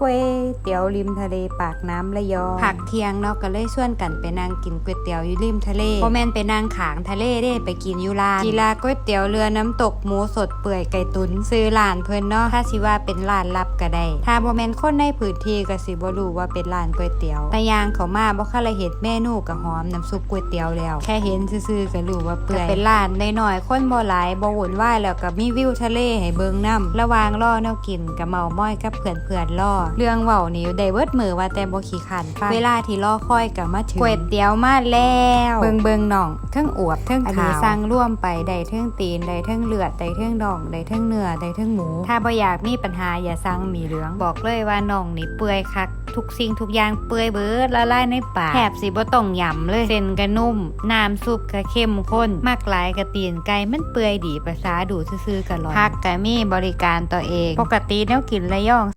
ก๋วยเตี๋ยวริมทะเลปากน้ำระยองผักเที่ยงเนาะก็เลยชวนกันไปนั่งกินก๋วยเตี๋ยวอยู่ริมทะเลเพราะแม่นไปนั่งขางทะเลเด้ไปกินอยู่ร้านกีฬาก๋วยเตี๋ยวเรือน้ำตกหมูสดเปื่อยไก่ตุนซื้อร้านเพิ่นเนาะถ้าสิว่าเป็นร้านลับก็ได้ถ้าบ่แม่นคนในพื้นที่ก็สิบ่รู้ว่าเป็นร้านก๋วยเตี๋ยวแต่ยางเขามาบ่คันละเห็ดเมนูก็หอมน้ำซุปก๋วยเตี๋ยวแล้ว แค่เห็นซื่อๆก็รู้ว่าเปื่อยเป็นร้านน้อยๆคนบ่หลายบ่วุ่นวายแล้วก็มีวิวทะเลให้เบิ่งนํระหว่างรอแนวกินก็เมาม้อยกับเพื่อนๆรอเรื่องเว้านี่ได้เบิดมือว่าแต่บ่ขี้ขันฟังเวลาที่รอคอยก็มาถึงก๋วยเตี๋ยวมาแล้ว เบิ่งเบิ่งๆน้องเทิงอวบเทิงขาวอันนี้สั่งร่วมไปได้เทิงตีนได้เทิงเลือดได้เทิงดองได้เทิงเนื้อได้เทิงหมู ถ้าบ่อยากมีปัญหาอย่าสั่งหมีเหลือง บอกเลยว่าน้องนี่เปื่อยคักทุกสิ่งทุกอย่างเปื่อยเบิดละลายในปากแทบสิบ่ต้องยำเลยเส้นก็นุ่ม น้ำซุปก็เข้มข้นมากหลายกะตีนไก่มันเปื่อยดีภาษาดูซื่อๆกันลอยพักก็มีบริการตัวเอง ปกติแนวกินระยอง